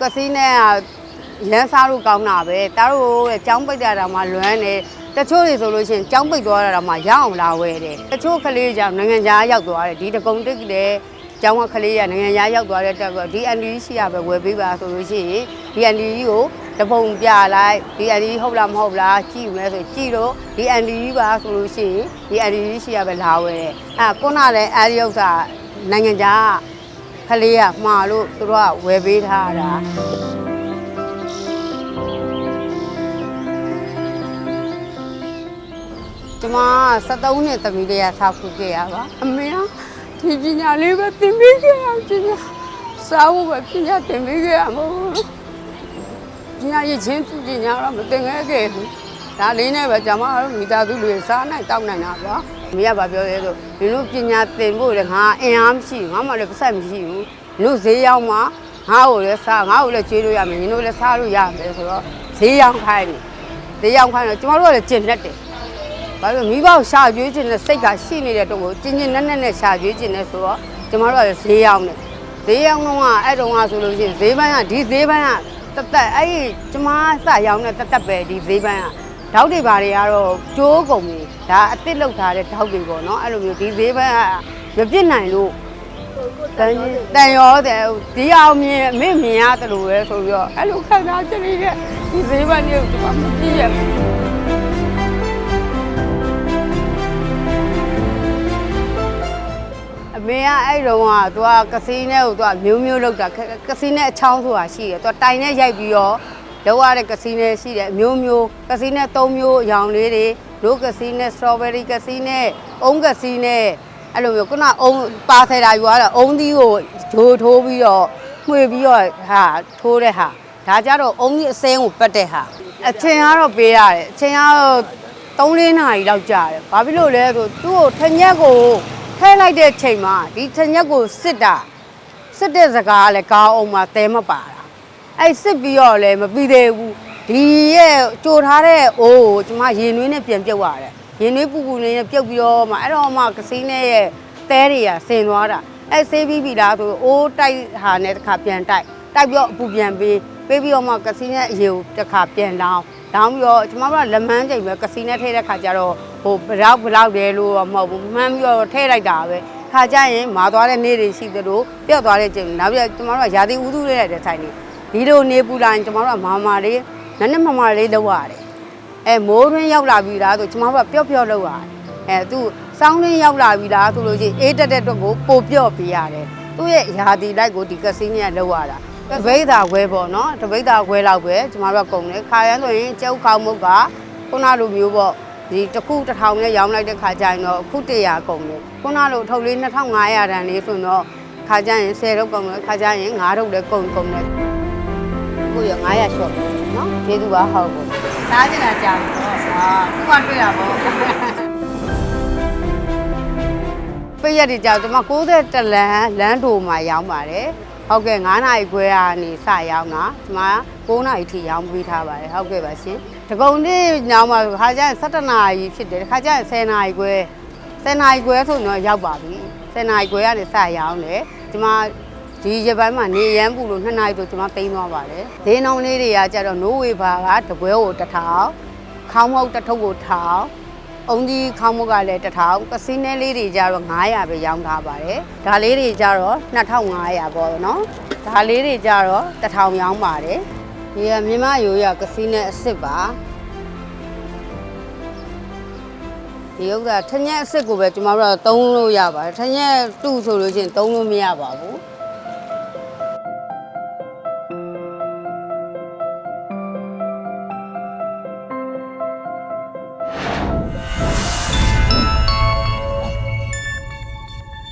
ကစီးနဲ့ရမ်းစားလို့ကောင်းတာပဲတားတို့ရဲ့ចောင်းပိတ်တာတော့မှလွမ်းတယ်တချို့တွေဆိုလို့ရှိရင်ចောင်းပိတ်သွားတာတော့မှရအောင်လာဝဲတယ်တချို့ကလေးကြောင့်နိုင်ငံခြားရောက်သွားတယ်ဒီတကုံတစ်တဲ့ကျောင်းကကလေးရနိုင်ငံသားရောက်သွားတဲ့တက်တော့ DND ရှိရပဲဝယ်ပေးပါဆိုလို့ရှိရင် DND ကိုတပုံပြလိုက် DND ဟုတ်လားမဟုတ်လားကြည့်မယ်ဆိုကြည့်တော့ DND ပါဆိုလို့ရှိရင် DND ရှိရပဲလာဝယ်တယ်အဲခုနလည်းအဲဒီဥစ္စာနိုင်ငံ ခြားကလေးကမှားလို့သူတို့ကဝယ်ပေးထားတာကျမ73နှစ်သမီးလေးရဆောက်ခုခဲ့ရပါအမေကဒီပညာလေးပဲသင်ပေးခဲ့ရပညာစာဖို့ပဲပညာသင်ပေးခဲ့ရမဟုတ်ဘူးပညာရည်ချင်းသူပညာတော့မသင်ခဲ့ခဲ့ဘူးဒါလေးနဲ့ပဲကျမတို့မိသားစုတွေစားနိုင်တောက်နိုင်တာဗျာအ မေကဗာပြောရဲဆိုဒီလိုပညာသင်ဖို့လေငါအင်အားမရှိဘူးငါမှလည်းပတ်သက်မရှိဘူးတို့ဈေးရောက်မှငါ့ကိုလည်းစားငါ့ကိုလည်းကျွေးလို့ရမယ်ညီတို့လည်းစားလို့ရမယ်ဆိုတော့ဈေးရောက်ခိုင်းတယ်ဈေးရောက်ခိုင်းတော့ကျမတို့ကလည်းကျင့်တတ်တယ်ဘာလို့မိဘကိုရှာကျွေးခြင်းနဲ့စိတ်ကရှိနေတဲ့တော့ကိုကျင်းချင်းနဲ့နဲ့နဲ့ရှာကျွေးခြင်းနဲ့ဆိုတော့ကျမတို့ကဈေးရောက်နေဈေးရောက်တော့ကအဲ့တုန်းကဆိုလို့ရှိရင်ဈေးပိုင်းကဒီဈေးပိုင်းကတသက်အဲ့ဒီကျမစရောက်နေတသက်ပဲဒီဈေးပိုင်းက ဓာတ်တွေဘာတွေကတော့ကျိုးကုန်ပြီဒါအစ်စ်လောက်ထားတဲ့ဓာတ်တွေပေါ့နော်အဲ့လိုမျိုးဒီဈေးပိုင်းကမပြစ်နိုင်လို့တန်တန်ရောတဲ့ဒီအောင်မြင်အမေမြင်ရတယ်လို့ပဲဆိုပြီးတော့အဲ့လိုခံစားချက်လေးတဲ့ဒီဈေးပိုင်းကိုကျမမကြည့်ရဘူးအမေကအဲ့တုန်းကသူကကစီးနဲ့ကိုသူကမျိုးမျိုးလောက်တာကကစီးနဲ့အချောင်းဆိုတာရှိတယ်သူကတိုင်နဲ့ရိုက်ပြီးတော့ လောက်ရတဲ့ကစီးနဲ့ရှိတယ်အမျိုးမျိုးကစီးနဲ့၃မျိုးအရောင်လေးတွေလို့ကစီးနဲ့စထရောဘယ်ရီကစီးနဲ့အုံးကစီးနဲ့အဲ့လိုမျိုးခုနအုံးပါဆယ်တာယူရတာအုံးသီးကိုဂျိုထိုးပြီးတော့မှွေပြီးတော့ဟာထိုးတဲ့ဟာဒါကြတော့အုံးသီးအစင်းကိုပတ်တဲ့ဟာအချိန်ကတော့ပေးရတယ်အချိန်ကတော့3လနာရီလောက်ကြာတယ်ဘာဖြစ်လို့လဲဆိုသူ့ကိုထညက်ကိုထဲလိုက်တဲ့ချိန်မှာဒီထညက်ကိုစစ်တာစစ်တဲ့စကားကလည်းကောင်းအောင်မှတဲမပါတာ အဲ့စစ်ပြီးတော့လည်းမပြီးသေးဘူးဒီရဲ့ကြိုထားတဲ့အိုးကိုကျမရင်နွေးနဲ့ပြန်ပြုတ်ရတယ်ရင်နွေးပူပူလေးနဲ့ပြုတ်ပြီးတော့မှအဲ့တော့မှကစီးနဲ့ရဲ့တဲတွေကဆင်သွားတာအဲ့ဆေးပြီးပြီလားဆိုအိုးတိုက်ဟာနဲ့တစ်ခါပြန်တိုက်တိုက်ပြီးတော့အပူပြန်ပေးပေးပြီးတော့မှကစီးနဲ့အရေကိုတစ်ခါပြန်လောင်းလောင်းပြီးတော့ကျမတို့ကလက်မန်းချိန်ပဲကစီးနဲ့ထည့်တဲ့ခါကျတော့ဟိုဘလောက်ဘလောက်တယ်လို့တော့မဟုတ်ဘူးမှန်းပြီးတော့ထည့်လိုက်တာပဲခါကျရင်မာသွားတဲ့နေ့တွေရှိသလိုပျောက်သွားတဲ့ချိန်နောက်ပြကျမတို့ကရာသီဥတုလေးလိုက်တဲ့ဆိုင်နေ ဒီလိုနေပူလာရင်ကျမတို့ကမာမာလေးနည်းနည်းမာမာလေးလောက်ရတယ်အဲမိုးရင်းရောက်လာပြီလားဆိုကျမတို့ကပျော့ပျော့လောက်ရတယ်အဲသူစောင်းရင်းရောက်လာပြီလားဆိုလို့ချင်းအေးတက်တဲ့အတွက်ကိုပိုပျော့ပေးရတယ်သူ့ရဲ့ရာသီလိုက်ကိုဒီကစင်းကြီးကလောက်ရတာတပိတ်သာခွဲပေါ့နော်တပိတ်သာခွဲလောက်ပဲကျမတို့ကကုန်တယ်ခါရမ်းဆိုရင်ကျုပ်ခေါင်းမုတ်ကခုနလိုမျိုးပေါ့ဒီတစ်ခုတစ်ထောင်နဲ့ရောင်းလိုက်တဲ့ခါကျရင်တော့အခု100ကုန်တယ်ခုနလိုထုတ်လေး2500တန်လေးဆိုတော့ခါကျရင်10ထုတ်ကုန်တယ်ခါကျရင်9ထုတ်လည်းကုန်ကုန်တယ် ကိုရ900ရှော့တယ်နော်ကျေးဇူးပါဟုတ်ကုန်စားချင်တာကြာပြီတော့ဟာခုမှတွေ့တာပေါ့ပြည့်ရက်ဒီကြောင်ကျွန်မ60တလန်လမ်းတိုမှာရောင်းပါတယ်ဟုတ်ကဲ့9နာရီခွဲကနေစရောင်းတာကျွန်မ9နာရီထိရောင်းပေးထားပါတယ်ဟုတ်ကဲ့ပါရှင်တကုံနေ့ညောင်းမှာခါကျရင်17နာရီဖြစ်တယ်ခါကျရင်10နာရီခွဲ10နာရီခွဲဆိုတော့ရောက်ပါပြီ10နာရီခွဲကနေစရောင်းတယ်ကျွန်မ ဒီရပိုင်းမှာနေရမ်းပူလို့2နာရီဆိုကျွန်မတိန်းသွားပါတယ်ဈေးနှုန်းလေးတွေကကြတော့နိုးဝေဘာကတပွဲကိုတစ်ထောင်ခေါင်းမုတ်တစ်ထုပ်ကိုထောင်အုံဒီခေါင်းမုတ်ကလည်းတစ်ထောင်ကစီနဲလေးတွေကြတော့900ပဲရောင်းထားပါတယ်ဒါလေးတွေကြတော့2500ပေါ့နော်ဒါလေးတွေကြတော့1000ရောင်းပါတယ်ဒီကမြမရိုးရကစီနဲအစ်စ်ပါဒီဥစ္စာထညက်အစ်စ်ကိုပဲကျမတို့ကသုံးလို့ရပါတယ်ထညက်တူဆိုလို့ချင်းသုံးလို့မရပါဘူး